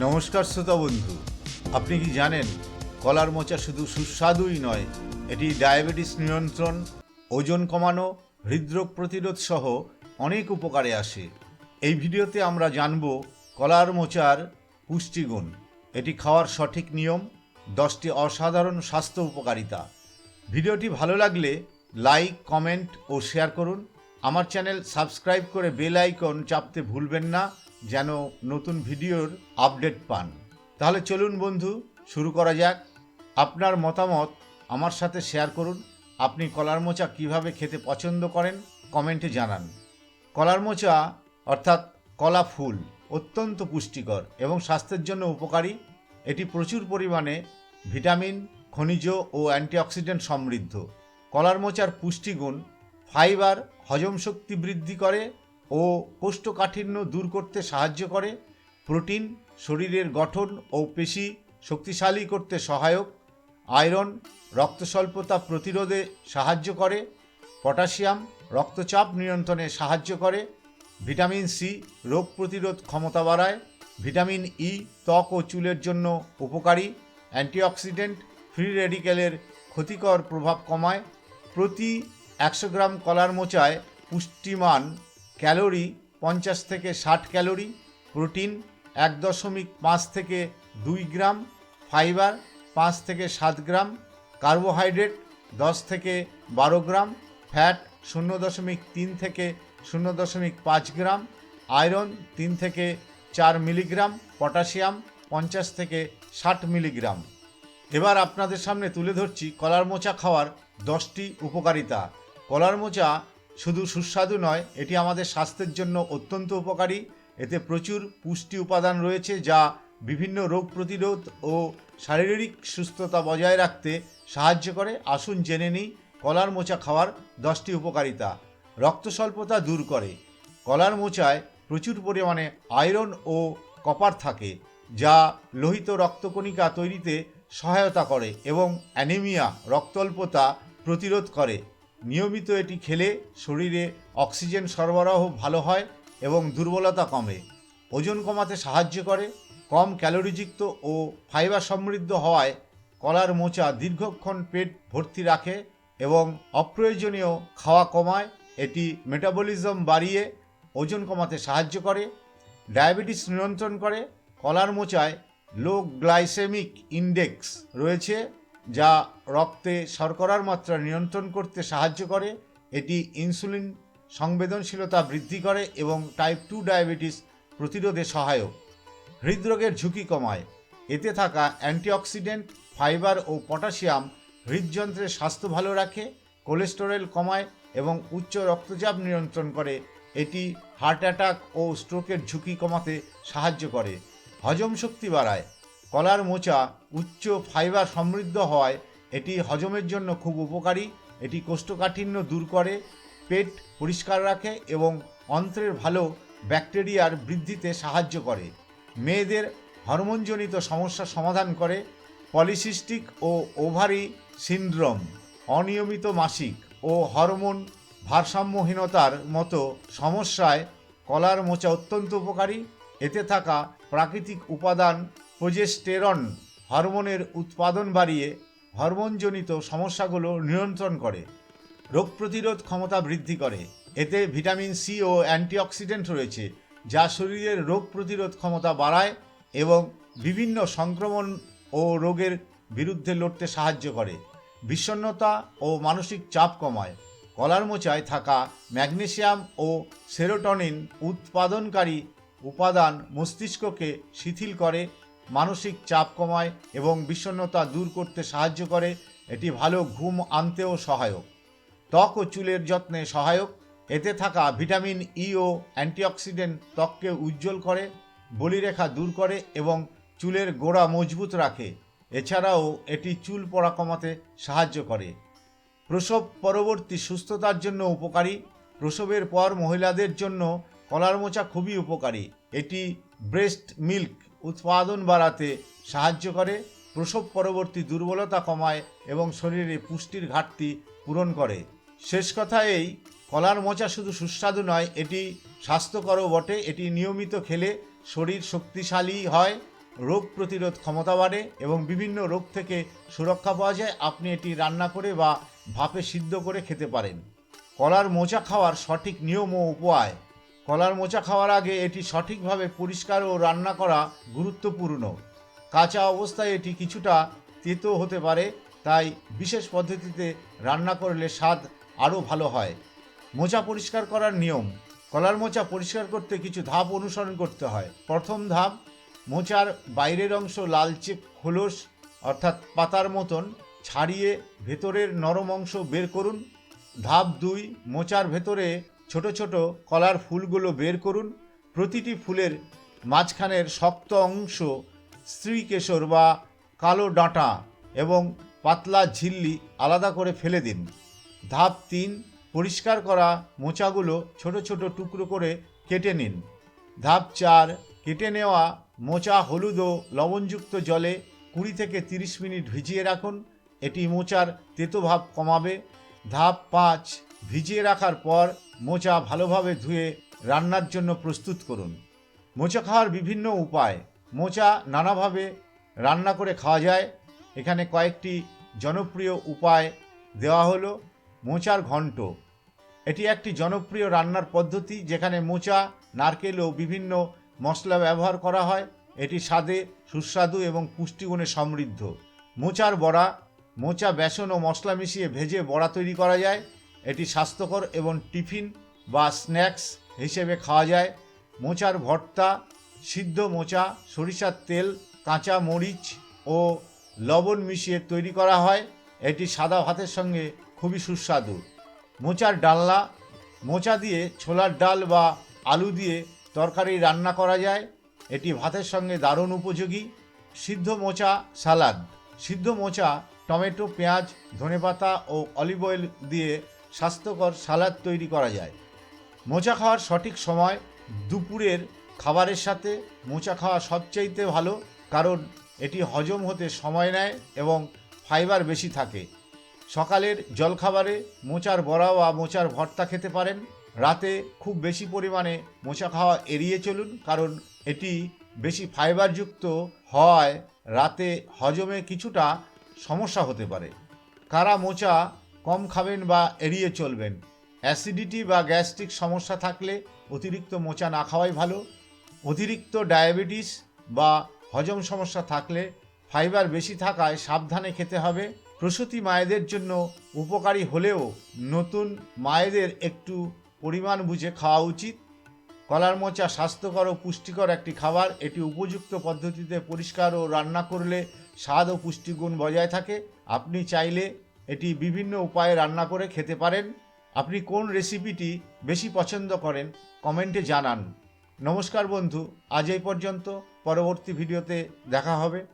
নমস্কার শ্রোতা বন্ধু, আপনি কি জানেন, কলার মোচা শুধু সুস্বাদুই নয়, এটি ডায়াবেটিস নিয়ন্ত্রণ, ওজন কমানো, হৃদরোগ প্রতিরোধ সহ অনেক উপকারে আসে। এই ভিডিওতে আমরা জানব কলার মোচার পুষ্টিগুণ। এটি খাওয়ার সঠিক নিয়ম, দশটি অসাধারণ স্বাস্থ্য উপকারিতা। ভিডিওটি ভালো লাগলে লাইক, কমেন্ট ও শেয়ার করুন। আমার চ্যানেল সাবস্ক্রাইব করে বেল আইকন চাপতে ভুলবেন না। যেন নতুন ভিডিওর আপডেট পান। তাহলে চলুন বন্ধু, শুরু করা যাক। আপনার মতামত আমার সাথে শেয়ার করুন। আপনি কলার মোচা কীভাবে খেতে পছন্দ করেন, কমেন্টে জানান। কলার মোচা অর্থাৎ কলা ফুল অত্যন্ত পুষ্টিকর এবং স্বাস্থ্যের জন্য উপকারী। এটি প্রচুর পরিমাণে ভিটামিন, খনিজ ও অ্যান্টিঅক্সিডেন্ট সমৃদ্ধ। কলার মোচার পুষ্টিগুণ ফাইবার, হজম শক্তি বৃদ্ধি করে ও কোষ্ঠকাঠিন্য দূর করতে সাহায্য করে, প্রোটিন শরীরের গঠন ও পেশি শক্তিশালী করতে সহায়ক, আয়রন রক্ত স্বল্পতা প্রতিরোধে সাহায্য করে, পটাশিয়াম, রক্তচাপ নিয়ন্ত্রণে সাহায্য করে, ভিটামিন সি রোগ প্রতিরোধ ক্ষমতা বাড়ায়, ভিটামিন ই ত্বক ও চুলের জন্য উপকারী, অ্যান্টিঅক্সিডেন্ট, ফ্রি রেডিক্যালের ক্ষতিকর প্রভাব কমায়, প্রতি একশো গ্রাম কলার মোচায় পুষ্টিমান ক্যালোরি পঞ্চাশ থেকে ষাট ক্যালোরি, প্রোটিন এক দশমিক পাঁচ থেকে দুই গ্রাম, ফাইবার পাঁচ থেকে সাত গ্রাম, কার্বোহাইড্রেট দশ থেকে বারো গ্রাম, ফ্যাট শূন্য দশমিক তিন থেকে শূন্য দশমিক পাঁচ গ্রাম, আয়রন তিন থেকে চার মিলিগ্রাম, পটাশিয়াম পঞ্চাশ থেকে ষাট মিলিগ্রাম। এবার আপনাদের সামনে তুলে ধরছি কলার মোচা খাওয়ার দশটি উপকারিতা। কলার মোচা শুধু সুস্বাদু নয়, এটি আমাদের স্বাস্থ্যের জন্য অত্যন্ত উপকারী। এতে প্রচুর পুষ্টি উপাদান রয়েছে যা বিভিন্ন রোগ প্রতিরোধ ও শারীরিক সুস্থতা বজায় রাখতে সাহায্য করে। আসুন জেনে নিই, কলার মোচা খাওয়ার দশটি উপকারিতা। রক্ত স্বল্পতা দূর করে। কলার মোচায় প্রচুর পরিমাণে আয়রন ও কপার থাকে, যা লোহিত রক্তকণিকা তৈরিতে সহায়তা করে এবং অ্যানিমিয়া, রক্তল্পতা প্রতিরোধ করে। নিয়মিত এটি খেলে শরীরে অক্সিজেন সরবরাহ ভালো হয় এবং দুর্বলতা কমে। ওজন কমাতে সাহায্য করে, কম ক্যালোরিযুক্ত ও ফাইবার সমৃদ্ধ হওয়ায় কলার মোচা দীর্ঘক্ষণ পেট ভর্তি রাখে এবং অপ্রয়োজনীয় খাওয়া কমায়। এটি মেটাবলিজম বাড়িয়ে ওজন কমাতে সাহায্য করে, ডায়াবেটিস নিয়ন্ত্রণ করে। কলার মোচায় লো গ্লাইসেমিক ইন্ডেক্স রয়েছে। যা রক্তে শর্করার মাত্রা নিয়ন্ত্রণ করতে সাহায্য করে, এটি ইনসুলিন সংবেদনশীলতা বৃদ্ধি করে এবং টাইপ টু ডায়াবেটিস প্রতিরোধে সহায়ক। হৃদরোগের ঝুঁকি কমায়। এতে থাকা অ্যান্টিঅক্সিডেন্ট, ফাইবার ও পটাশিয়াম হৃদযন্ত্রের স্বাস্থ্য ভালো রাখে, কোলেস্টেরল কমায় এবং উচ্চ রক্তচাপ নিয়ন্ত্রণ করে। এটি হার্ট অ্যাটাক ও স্ট্রোকের ঝুঁকি কমাতে সাহায্য করে। হজম শক্তি বাড়ায়। কলার মোচা উচ্চ ফাইবার সমৃদ্ধ হওয়ায় এটি হজমের জন্য খুব উপকারী, এটি কোষ্ঠকাঠিন্য দূর করে, পেট পরিষ্কার রাখে এবং অন্ত্রের ভালো ব্যাকটেরিয়ার বৃদ্ধিতে সাহায্য করে। মেয়েদের হরমোনজনিত সমস্যা সমাধান করে, পলিসিস্টিক ও ওভারি সিন্ড্রোম, অনিয়মিত মাসিক ও হরমোন ভারসাম্যহীনতার মতো সমস্যায় কলার মোচা অত্যন্ত উপকারী, এতে থাকা প্রাকৃতিক উপাদান প্রোজেস্টেরন হরমোনের উৎপাদন বাড়িয়ে হরমোনজনিত সমস্যাগুলো নিয়ন্ত্রণ করে, রোগ প্রতিরোধ ক্ষমতা বৃদ্ধি করে। এতে ভিটামিন সি ও অ্যান্টিঅক্সিডেন্ট রয়েছে, যা শরীরের রোগ প্রতিরোধ ক্ষমতা বাড়ায় এবং বিভিন্ন সংক্রমণ ও রোগের বিরুদ্ধে লড়তে সাহায্য করে। বিষণ্ণতা ও মানসিক চাপ কমায়। কলার মোচায় থাকা ম্যাগনেসিয়াম ও সেরোটনিন উৎপাদনকারী উপাদান মস্তিষ্ককে শিথিল করে মানসিক চাপ কমায় এবং বিষণ্ণতা দূর করতে সাহায্য করে, এটি ভালো ঘুম আনতেও সহায়ক। ত্বক ও চুলের যত্নে সহায়ক। এতে থাকা ভিটামিন ই ও অ্যান্টিঅক্সিডেন্ট ত্বককে উজ্জ্বল করে, বলিরেখা দূর করে এবং চুলের গোড়া মজবুত রাখে। এছাড়াও এটি চুল পড়া কমাতে সাহায্য করে। প্রসব পরবর্তী সুস্থতার জন্য উপকারী। প্রসবের পর মহিলাদের জন্য কলার মোচা খুবই উপকারী। এটি ব্রেস্ট মিল্ক উৎপাদন বাড়াতে সাহায্য করে, প্রসব পরবর্তী দুর্বলতা কমায় এবং শরীরে পুষ্টির ঘাটতি পূরণ করে। শেষ কথা এই, কলার মোচা শুধু সুস্বাদু নয়, এটি স্বাস্থ্যকরও বটে, এটি নিয়মিত খেলে শরীর শক্তিশালী হয়, রোগ প্রতিরোধ ক্ষমতা বাড়ে এবং বিভিন্ন রোগ থেকে সুরক্ষা পাওয়া যায়। আপনি এটি রান্না করে বা ভাপে সিদ্ধ করে খেতে পারেন। কলার মোচা খাওয়ার সঠিক নিয়ম ও উপায় কলার মোচা খাওয়ার আগে এটি সঠিকভাবে পরিষ্কার ও রান্না করা গুরুত্বপূর্ণ। কাঁচা অবস্থায় এটি কিছুটা তেতো হতে পারে, তাই বিশেষ পদ্ধতিতে রান্না করলে স্বাদ আরও ভালো হয়। মোচা পরিষ্কার করার নিয়ম, কলার মোচা পরিষ্কার করতে কিছু ধাপ অনুসরণ করতে হয়। প্রথম ধাপ, মোচার বাইরের অংশ লালচে খোলস, অর্থাৎ পাতার মতন ছাড়িয়ে ভেতরের নরম অংশ বের করুন। ধাপ দুই, মোচার ভেতরে ছোট ছোট কলার ফুলগুলো বের করুন। প্রতিটি ফুলের মাঝখানের শক্ত অংশ স্ত্রীকেশর বা কালো ডাঁটা এবং পাতলা ঝিল্লি আলাদা করে ফেলে দিন। ধাপ তিন, পরিষ্কার করা মোচাগুলো ছোট ছোট টুকরো করে কেটে নিন। ধাপ চার, কেটে নেওয়া মোচা হলুদ ও লবণযুক্ত জলে কুড়ি থেকে তিরিশ মিনিট ভিজিয়ে রাখুন। এটি মোচার তেতোভাব কমাবে। ধাপ পাঁচ, ভিজিয়ে রাখার পর মোচা ভালোভাবে ধুয়ে রান্নার জন্য প্রস্তুত করুন। মোচা খাওয়ার বিভিন্ন উপায়। মোচা নানাভাবে রান্না করে খাওয়া যায়। এখানে কয়েকটি জনপ্রিয় উপায় দেওয়া হলো মোচার ঘন্ট। এটি একটি জনপ্রিয় রান্নার পদ্ধতি যেখানে মোচা, নারকেল ও বিভিন্ন মশলা ব্যবহার করা হয়। এটি স্বাদে সুস্বাদু এবং পুষ্টিগুণে সমৃদ্ধ। মোচার বড়া, মোচা বেসন ও মশলা মিশিয়ে ভেজে বড়া তৈরি করা যায়। এটি স্বাস্থ্যকর এবং টিফিন বা স্ন্যাক্স হিসেবে খাওয়া যায়। মোচার ভর্তা, সিদ্ধ মোচা, সরিষার তেল, কাঁচা মরিচ ও লবণ মিশিয়ে তৈরি করা হয়। এটি সাদা ভাতের সঙ্গে খুবই সুস্বাদু। মোচার ডালনা, মোচা দিয়ে ছোলার ডাল বা আলু দিয়ে তরকারি রান্না করা যায়। এটি ভাতের সঙ্গে দারুণ উপযোগী। সিদ্ধ মোচা সালাদ। সিদ্ধ মোচা টমেটো, পেঁয়াজ, ধনেপাতা ও অলিভ অয়েল দিয়ে স্বাস্থ্যকর সালাদ তৈরি করা যায়। মোচা খাওয়ার সঠিক সময় দুপুরের খাবারের সাথে মোচা খাওয়া সবচাইতে ভালো, কারণ এটি হজম হতে সময় নেয় এবং ফাইবার বেশি থাকে। সকালের জলখাবারে মোচার বড়া বা মোচার ভর্তা খেতে পারেন। রাতে খুব বেশি পরিমাণে মোচা খাওয়া এড়িয়ে চলুন, কারণ এটি বেশি ফাইবারযুক্ত হওয়ায় রাতে হজমে কিছুটা সমস্যা হতে পারে। কারা মোচা কম খাবেন বা এড়িয়ে চলবেন। অ্যাসিডিটি বা গ্যাস্ট্রিক সমস্যা থাকলে অতিরিক্ত মোচা না খাওয়াই ভালো। অতিরিক্ত ডায়াবেটিস বা হজম সমস্যা থাকলে ফাইবার বেশি থাকায় সাবধানে খেতে হবে। প্রসূতি মায়েদের জন্য উপকারী হলেও নতুন মায়েদের একটু পরিমাণ বুঝে খাওয়া উচিত। কলার মোচা স্বাস্থ্যকর ও পুষ্টিকর একটি খাবার। এটি উপযুক্ত পদ্ধতিতে পরিষ্কার ও রান্না করলে স্বাদ ও পুষ্টিগুণ বজায় থাকে। আপনি চাইলে এটি বিভিন্ন উপায়ে রান্না করে খেতে পারেন। আপনি কোন রেসিপিটি বেশি পছন্দ করেন কমেন্টে জানান। নমস্কার বন্ধু, আজ এই পর্যন্ত। পরবর্তী ভিডিওতে দেখা হবে।